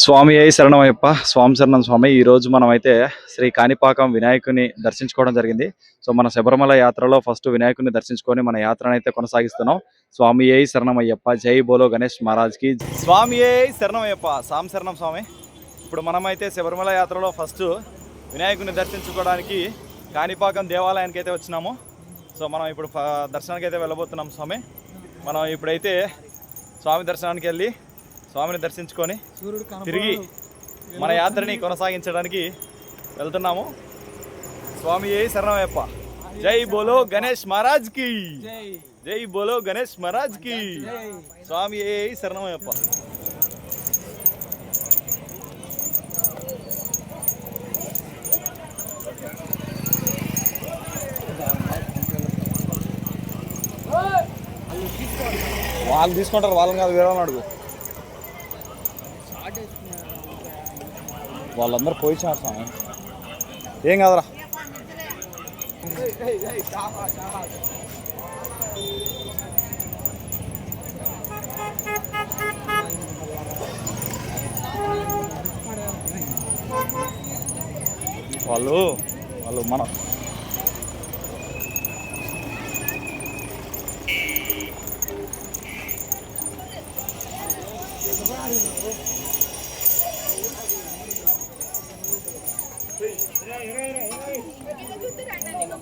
స్వామి ఏ శరణమయ్యప్ప స్వామి శరణం స్వామి. ఈ రోజు మనం అయితే శ్రీ కాణిపాకం వినాయకుని దర్శించుకోవడం జరిగింది. సో మన శబరిమల యాత్రలో ఫస్ట్ వినాయకుని దర్శించుకొని మన యాత్రను అయితే కొనసాగిస్తున్నాం. స్వామి ఏ శరణమయ్యప్ప జై బోలో గణేష్ మహారాజ్కి స్వామి ఏ శరణమయ్యప్ప స్వామి శరణం స్వామి. ఇప్పుడు మనమైతే శబరిమల యాత్రలో ఫస్ట్ వినాయకుని దర్శించుకోవడానికి కాణిపాకం దేవాలయానికి అయితే వచ్చినాము. సో మనం ఇప్పుడు దర్శనానికి అయితే వెళ్ళబోతున్నాం స్వామి. మనం ఇప్పుడైతే స్వామి దర్శనానికి వెళ్ళి స్వామిని దర్శించుకొని తిరిగి మన యాత్రని కొనసాగించడానికి వెళ్తున్నాము. స్వామి ఏ శరణమయ్యప్ప. జై బోలో గణేష్ మహారాజ్కి. జై. బోలో గణేష్ మహారాజ్కి. స్వామి ఏ శరణమయ్యప్ప. వాళ్ళు తీసుకుంటారు వాళ్ళని కాదు వేరే అడుగు. వాళ్ళందరూ పోయి స్వామి ఏం కాదురా వాళ్ళు వాళ్ళు మన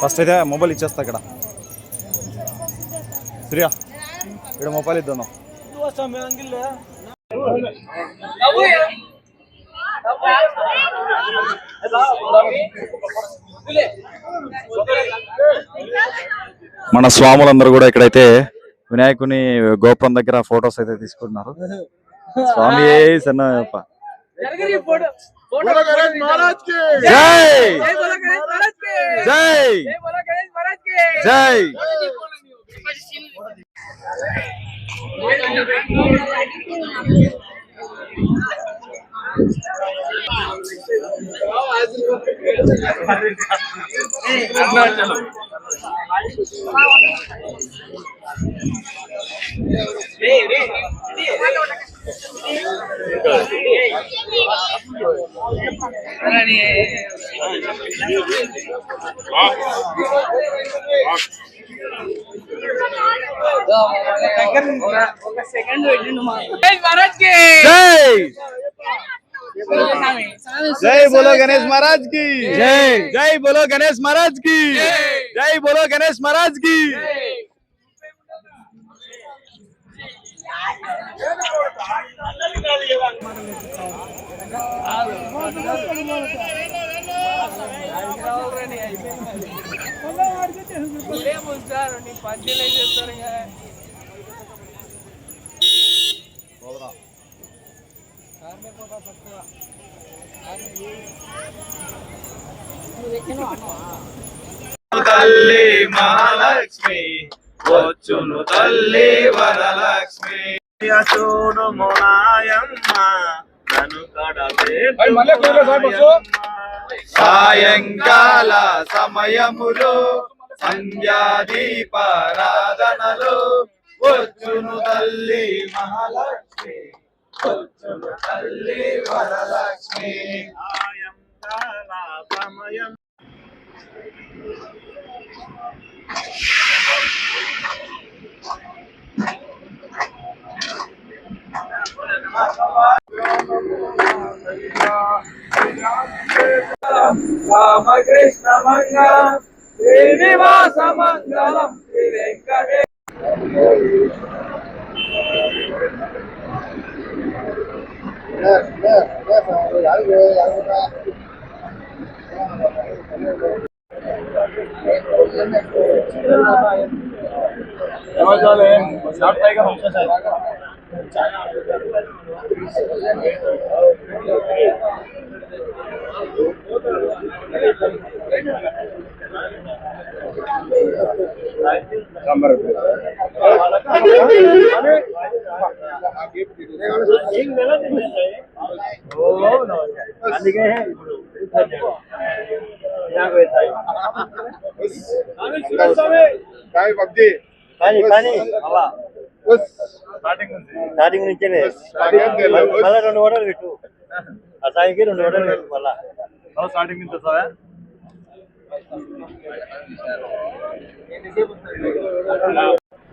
ఫస్ట్ అయితే మొబైల్ ఇచ్చేస్తా ఇక్కడ. ప్రియా ఇక్కడ మొబైల్ ఇద్దాను మన స్వాములందరూ కూడా ఇక్కడైతే వినాయకుని గోపురం దగ్గర ఫొటోస్ అయితే తీసుకుంటున్నారు. స్వామి సన్నప్ప జై జై జై సెకండ్ పెట్టిండు మహారాజ్కి జై జై బోలో గణేష్ మహారాజ్కి జై జై బోలో గణేష్ మహారాజ్కి జై బోలో గణేష్ మహారాజ్కి తల్లి మహాలక్ష్మి వచ్చును తల్లి వరలక్ష్మి. చూడు మొలాయమ్మ నన్ను సాయంకాల సమయములో సంధ్యాదీపారాధనలు వచ్చును తల్లి మహాలక్ష్మి. వచ్చును తల్లి వరలక్ష్మి. రామకృష్ణ మంగళం శ్రీనివాస మంగళం శ్రీ వెంకటే Yeah, yeah, yeah. అందుకే పబ్జి కానీ కానీ అలా స్టార్టింగ్ నుంచేనే మళ్ళీ రెండు ఓడలు పెట్టు ఆ సాయికి రెండు ఓడలు పెట్టు మళ్ళా స్టార్టింగ్ నుంచి వస్తావా